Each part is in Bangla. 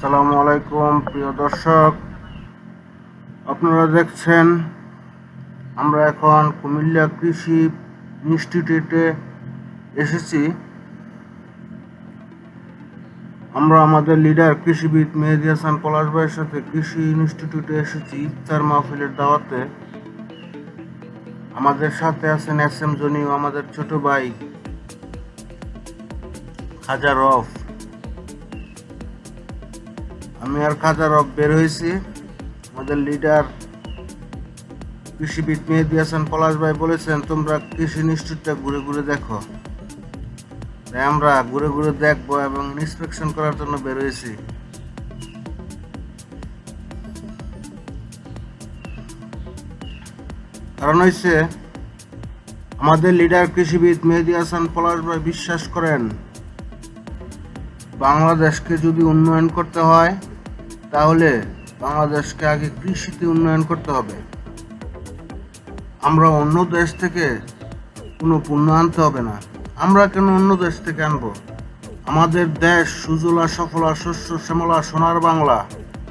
আসসালামু আলাইকুম, প্রিয় দর্শক। আপনারা দেখছেন, আমরা এখন কুমিল্লা কৃষি ইনস্টিটিউটে এসেছি। আমরা আমাদের লিডার কৃষিবিদ মেহেদি হাসান পলাশ ভাইয়ের সাথে কৃষি ইনস্টিটিউটে এসেছি ইফতার মাহফিলের দাওয়াতে। আমাদের সাথে আছেন এস এম জনিও, আমাদের ছোট ভাই হাজার রফ। খাজা রফ বের হয়েছি। আমাদের লিডার কৃষিবিদ মেহেদি হাসান পলাশ ভাই বলেছেন, তোমরা কৃষি ইনস্টিটিউটটা ঘুরে ঘুরে দেখো। তাই আমরা ঘুরে ঘুরে দেখব এবং ইন্সপেকশন করার জন্য বের হয়েছি। কারণ হয়েছে আমাদের লিডার কৃষিবিদ মেহেদি হাসান পলাশ ভাই বিশ্বাস করেন, বাংলাদেশকে যদি উন্নয়ন করতে হয় তাহলে বাংলাদেশকে আগে কৃষিতে উন্নয়ন করতে হবে। আমরা অন্য দেশ থেকে কোনো পণ্য আনতে হবে না। আমরা কেন অন্য দেশ থেকে আনব? আমাদের দেশ সুজলা, সফলা, শস্য, শ্যামলা, সোনার বাংলা।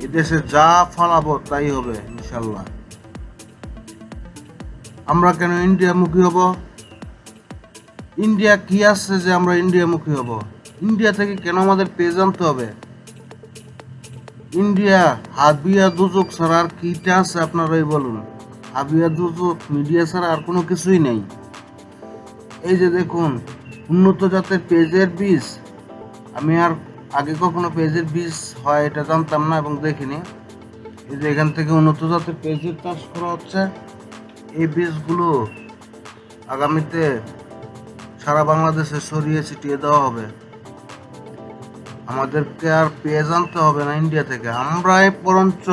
এ দেশে যা ফলাবো তাই হবে ইনশাল্লাহ আমরা কেন ইন্ডিয়ামুখী হব? ইন্ডিয়া কি আছে যে আমরা ইন্ডিয়ামুখী হব? ইন্ডিয়া থেকে কেন আমাদের পেজ আনতে হবে? ইন্ডিয়া, হাবিয়া দুজক ছাড়া আর কিটা আছে আপনারাই বলুন? হাবিয়া দুজক, মিডিয়া ছাড়া আর কোনো কিছুই নেই। এই যে দেখুন, উন্নত জাতের পেজের বীজ, আমি আর আগে কখনো পেজের বীজ হয় এটা জানতাম না এবং দেখিনি। এই যে এখান থেকে উন্নত জাতের পেজের চাষ করা হচ্ছে। এই বীজগুলো আগামীতে সারা বাংলাদেশে সরিয়ে ছিটিয়ে দেওয়া হবে। আমাদেরকে আর পেঁয়াজ আনতে হবে না ইন্ডিয়া থেকে। আমরাই বরঞ্চ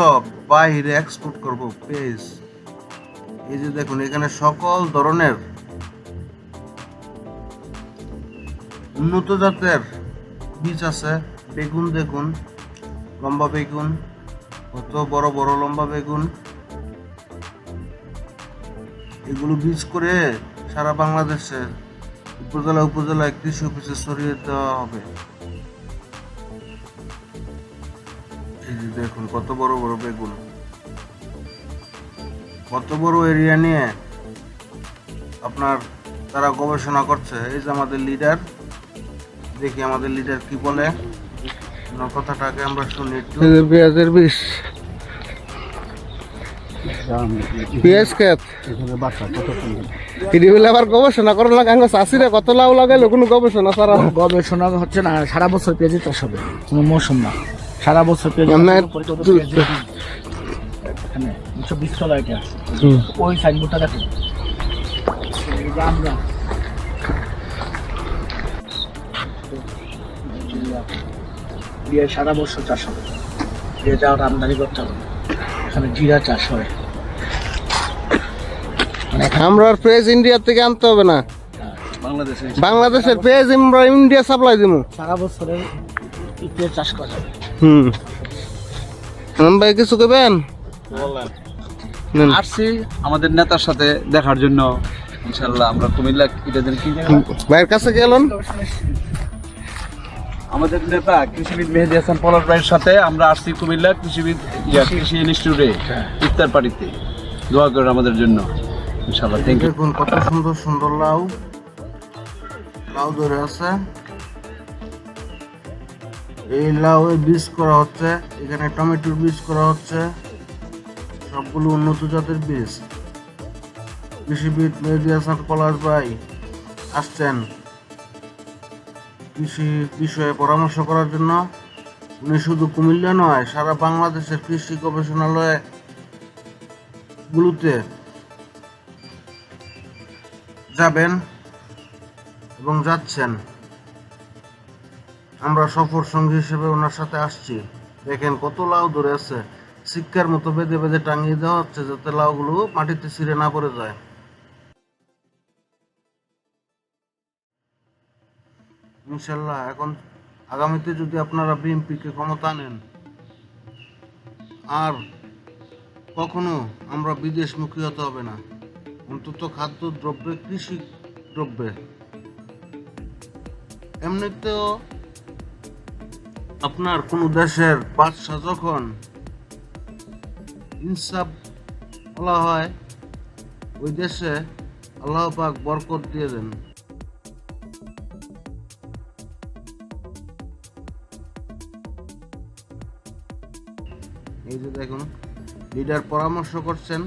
বাইরে এক্সপোর্ট করব পেঁয়াজ এই যে দেখুন, এখানে সকল ধরনের উন্নত জাতের বীজ আছে। বেগুন দেখুন, লম্বা বেগুন, কত বড় বড় লম্বা বেগুন। এগুলো বীজ করে সারা বাংলাদেশে উপজেলা উপজেলায় কৃষি অফিসে ছড়িয়ে দেওয়া হবে। এই যে দেখুন কত বড় বড় বেগুন। কত বড় এরিয়া নিয়ে আপনার তারা গবেষণা করছে। এই যে আমাদের লিডার দেখি আমাদের লিডার কি বলে। কথাটাকে আমরা শুনি একটু। পেঁয়াজের বিষ পেঁয়াজ খেত এটি আবার গবেষণা লাগে। আঙ্গ চাষিরা কত লাউ লাগাইলো? কোনো গবেষণা ছাড়া। গবেষণা হচ্ছে না সারা বছর পেঁয়াজের চাষ হবে। কোনো মৌসুম না। সারা বছর দুশো বিশ ওই সাইনবোর্ডটা দেখো। আমরা দিয়ে সারা বছর চাষ হবে। দিয়ে যাওয়ার আমদানি করতে হবে। এখানে জিরা চাষ হয়। আমরা আর পেঁয়াজ ইন্ডিয়া থেকে আনতে হবে না? বাংলাদেশের পেঁয়াজ আমরা ইন্ডিয়া সাপ্লাই দিব সারা বছরের পেঁয়াজ চাষ করা যাবে। হুম। ভাই কিছু নেন। আসছি আমাদের নেতার সাথে দেখার জন্য। ইনশাল্লাহ আমরা কুমিল্লা ইটাদের কি ভাইয়ের কাছে গেলেন? আমাদের নেতা কৃষিবিদ মেহেদি হাসান পলাশ ভাইয়ের সাথে আমরা আসছি কুমিল্লা কৃষিবিদ ইয়া, কৃষি ইনস্টিটিউটে ইফতার পার্টিতে। দোয়া করেন আমাদের জন্য। ইনশাল্লাহ থ্যাংক ইউ কত সুন্দর সুন্দর লাউ। লাউ ধরে আছে। এই লাউ বীজ করা হচ্ছে, এখানে টমেটোর বীজ করা হচ্ছে, সবগুলো উন্নত জাতের বীজ। কৃষিবিদ মেহেদি হাসান পলাশ ভাই আসছেন কৃষি বিষয়ে পরামর্শ করার জন্য। উনি শুধু কুমিল্লা নয়, সারা বাংলাদেশের কৃষি গবেষণালয় গুলোতে যাবেন এবং যাচ্ছেন। আমরা সফর সঙ্গী হিসেবে ওনার সাথে আসছি। দেখেন কত লাউ ধরে আছে। শিক্ষার মতো বেঁধে বেঁধে টাঙিয়ে দেওয়া হচ্ছে যাতে লাউগুলো মাটিতে ছিঁড়ে না পড়ে যায়। ইনশাল্লাহ, এখন আগামীতে যদি আপনারা বিএনপিকে ক্ষমতা নেন আর কখনো আমরা বিদেশমুখী হতে হবে না। অন্তত খাদ্য, দ্রব্যে, কৃষি, দ্রব্যে। এমনিতেও আপনার কোন দেশের বাদশাহ যখন ইনসাফ বলা হয়, ওই দেশে আল্লাহ পাক বরকত দিয়ে দেন। এই যে দেখুন, লিডার পরামর্শ করছেন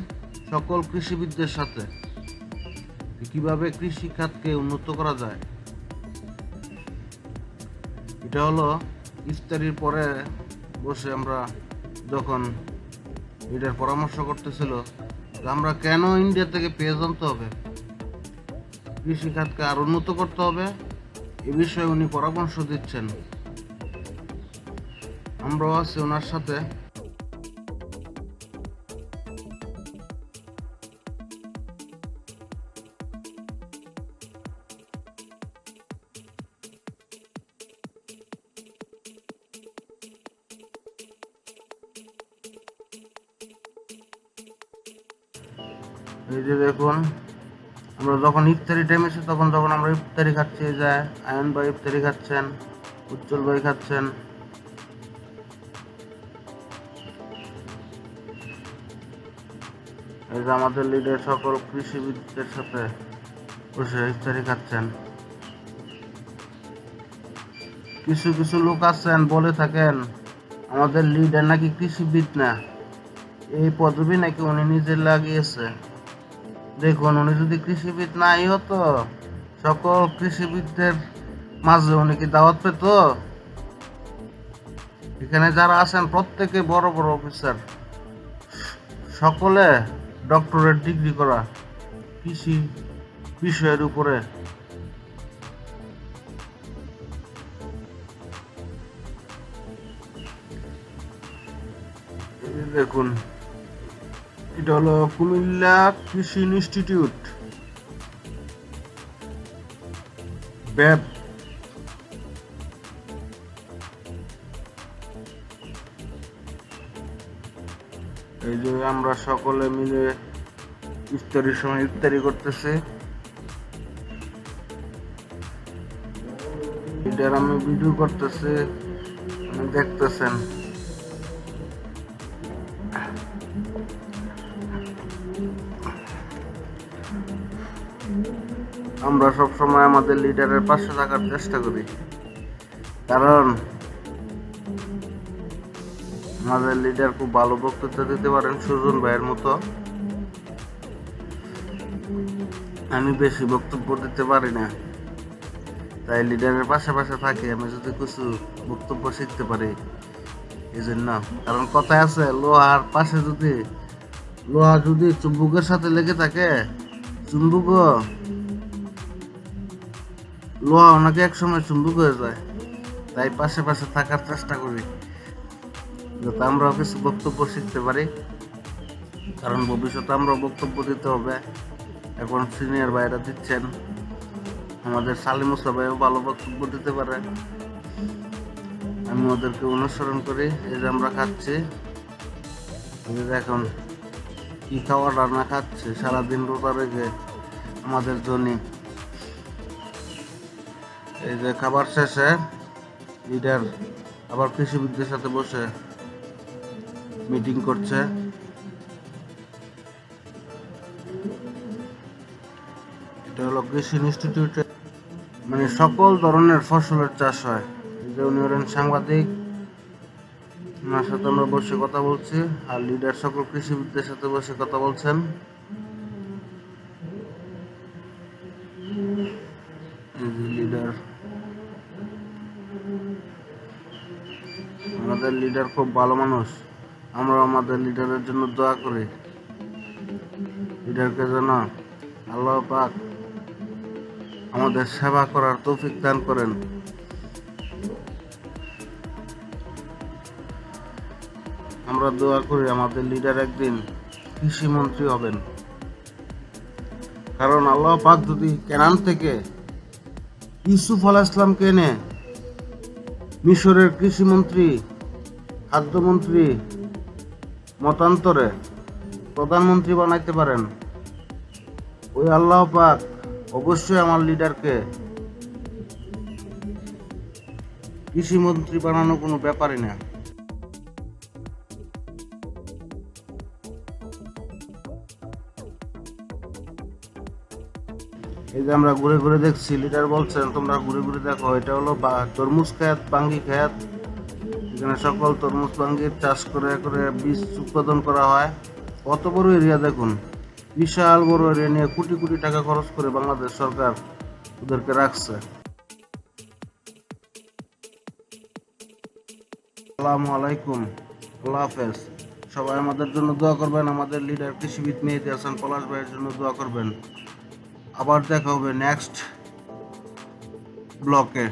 সকল কৃষিবিদদের সাথে কীভাবে কৃষি খাতকে উন্নত করা যায়। এটা হলো ইফতারির পরে বসে আমরা যখন এটার পরামর্শ করতেছিল আমরা কেন ইন্ডিয়া থেকে পেঁয়াজ আনতে হবে? কৃষি খাতকে আর উন্নত করতে হবে? এ বিষয়ে উনি পরামর্শ দিচ্ছেন। আমরাও আছি ওনার সাথে। এই যে দেখুন, আমরা যখন ইফতারি টাইম এসে তখন যখন আমরা ইফতারি খাচ্ছি যে আয়ন ভাই ইফতারি খাচ্ছেন, উজ্জ্বল ভাই খাচ্ছেন। এই যে আমাদের লিডার সকল কৃষিবিদদের সাথে বসে ইফতারি খাচ্ছেন। কিছু কিছু লোক আছেন, বলে থাকেন, আমাদের লিডার নাকি কৃষিবিদ না? এই পদবি নাকি উনি নিজে লাগিয়েছে। দেখুন, উনি যদি কৃষিবিদ নাই হতো, সকল কৃষিবিদদের মাঝে উনি কি দাওয়াত পেত? এখানে যারা আছেন, প্রত্যেকে বড় বড় অফিসার সকলে ডক্টরেট ডিগ্রি করা কৃষি বিষয়ের উপরে। দেখুন এটা হলো কুমিল্লা কৃষি ইনস্টিটিউট। ব্যাব এই যে আমরা সকলে মিলে ইফতারির সময় ইফতারি করতেছি। এটার আমি ভিডিও করতেছি দেখতেছেন। আমরা সব সময় আমাদের লিডারের পাশে থাকার চেষ্টা করি। কারণ, আমাদের লিডার খুব ভালো বক্তৃতা দিতে পারেন সুজন ভাইয়ের মতো। আমি বেশি বক্তব্য দিতে পারি না। তাই লিডারের পাশে পাশে থাকি, আমি যদি কিছু বক্তব্য শিখতে পারি। এই জন্য কারণ কথায় আছে, লোহার পাশে যদি, লোহা যদি চুম্বুকের সাথে লেগে থাকে চুম্বুক লোহা ওনাকে একসময় চুম্বুক হয়ে যায়। তাই পাশে পাশে থাকার চেষ্টা করি। যাতে আমরাও কিছু বক্তব্য শিখতে পারি। কারণ ভবিষ্যতে আমরাও বক্তব্য দিতে হবে। এখন সিনিয়র ভাইরা দিচ্ছেন। আমাদের সালিম ভাইও ভালো বক্তব্য দিতে পারে। আমি ওদেরকে অনুসরণ করি। এই যে আমরা খাচ্ছি। এখন কি খাওয়া রান্না খাচ্ছে? সারাদিন রোজা রেখে আমাদের জন্য এই যে খাবার শেষে লিডার আবার কৃষিবিদদের সাথে বসে মিটিং করছে। এটা হলো কৃষি ইনস্টিটিউটে মানে সকল ধরনের ফসলের চাষ হয়। যে উনি হলেন সাংবাদিক, ওনার সাথে আমরা বসে কথা বলছি, আর লিডার সকল কৃষিবিদদের সাথে বসে কথা বলছেন এই যে লিডার আমাদের লিডার খুব ভালো মানুষ। আমরা আমাদের লিডারের জন্য দোয়া করি। লিডারকে যেন আল্লাহ পাক আমাদের সেবা করার তৌফিক দান করেন। আমরা দোয়া করি আমাদের লিডার একদিন কৃষি মন্ত্রী হবেন। কারণ আল্লাহ পাক যদি কেনান থেকে ইউসুফ আলাহ ইসলামকে এনে মিশরের কৃষিমন্ত্রী খাদ্যমন্ত্রী মতান্তরে প্রধানমন্ত্রী বানাইতে পারেন। ওই আল্লাহ পাক অবশ্যই আমার লিডারকে কৃষিমন্ত্রী বানানো কোনো ব্যাপারই না। এই যে আমরা ঘুরে ঘুরে দেখছি, লিডার বলছেন, তোমরা ঘুরে ঘুরে দেখো, এটা হলো তরমুজ খেত, বাঙ্গি খেত এখানে সকল তরমুজ বাঙ্গির চাষ করে করে বীজ উৎপাদন করা হয়। কত বড় এরিয়া দেখুন? বিশাল বড় এরিয়া নিয়ে কোটি কোটি টাকা খরচ করে বাংলাদেশ সরকার ওদেরকে রাখছে। আসসালামু আলাইকুম। আল্লাহ হাফেজ। সবাই আমাদের জন্য দোয়া করবেন। আমাদের লিডার কৃষিবিদ মেহেদি হাসান পলাশ ভাইয়ের জন্য দোয়া করবেন। আবার দেখা হবে নেক্সট ব্লকে